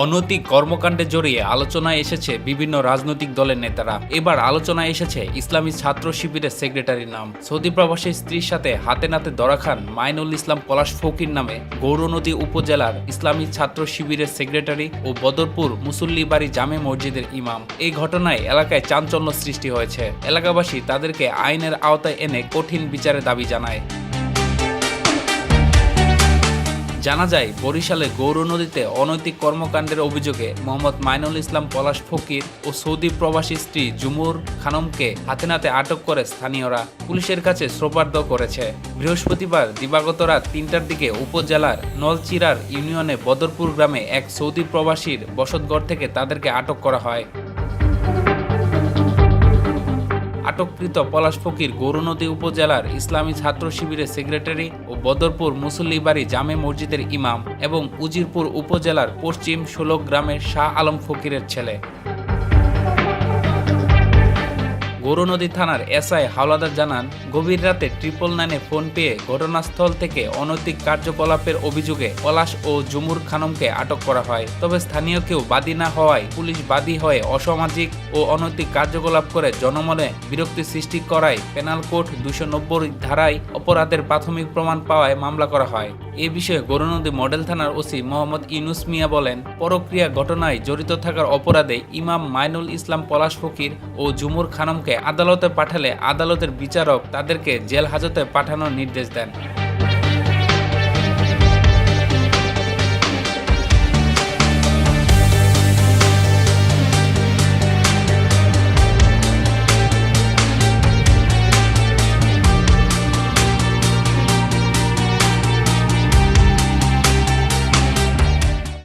অনৈতিক কর্মকাণ্ডে জড়িয়ে আলোচনায় এসেছে বিভিন্ন রাজনৈতিক দলের নেতারা। এবার আলোচনায় এসেছে ইসলামী ছাত্র শিবিরের সেক্রেটারির নাম। সৌদি প্রবাসী স্ত্রীর সাথে হাতে নাতে ধরা খান মাইনুল ইসলাম পলাশ ফকির নামে গৌরনদী উপজেলার ইসলামী ছাত্র শিবিরের সেক্রেটারি ও বদরপুর মুসল্লি বাড়ি জামে মসজিদের ইমাম। এই ঘটনায় এলাকায় চাঞ্চল্য সৃষ্টি হয়েছে। এলাকাবাসী তাদেরকে আইনের আওতায় এনে কঠিন বিচারের দাবি জানায়। জানা যায়, বরিশালে গৌর নদীতে অনৈতিক কর্মকাণ্ডের অভিযোগে মোহাম্মদ মাইনুল ইসলাম, পলাশ ফকির ও সৌদি প্রবাসী স্ত্রী জুমুর খানমকে হাতে নাতে আটক করে স্থানীয়রা। পুলিশের কাছে সোপার্দ করেছে। বৃহস্পতিবার দিবাগত রাত তিনটার দিকে উপজেলার নলচিরার ইউনিয়নে বদরপুর গ্রামে এক সৌদি প্রবাসীর বসতঘর থেকে তাদেরকে আটক করা হয়। আটককৃত পলাশ ফকির গৌরনদী উপজেলার ইসলামী ছাত্র শিবিরের সেক্রেটারি ও বদরপুর মুসল্লিবাড়ি জামে মসজিদের ইমাম এবং উজিরপুর উপজেলার পশ্চিম ষোলক গ্রামের শাহ আলম ফকিরের ছেলে। গৌরনদী থানার এসআই হাওলাদার জানান, গভীর রাতে ট্রিপল নাইনে ফোন পেয়ে ঘটনাস্থল থেকে অনৈতিক কার্যকলাপের অভিযোগে পলাশ ও জুমুর খানমকে আটক করা হয়। তবে স্থানীয় কেউ বাদী না হওয়ায় পুলিশ বাদী হয়ে অসামাজিক ও অনৈতিক কার্যকলাপ করে জনমনে বিরক্তি সৃষ্টি করায় পেনাল কোড দুশো নব্বই ধারায় অপরাধের প্রাথমিক প্রমাণ পাওয়ায় মামলা করা হয়। এ বিষয়ে গৌরনদী মডেল থানার ওসি মোহাম্মদ ইউনুস মিয়া বলেন, পরক্রিয়া ঘটনায় জড়িত থাকার অপরাধে ইমাম মাইনুল ইসলাম পলাশ ফকির ও জুমুর খানমকে আদালতে পাঠালে আদালতের বিচারক তাদেরকে জেল হাজতে পাঠানোর নির্দেশ দেন।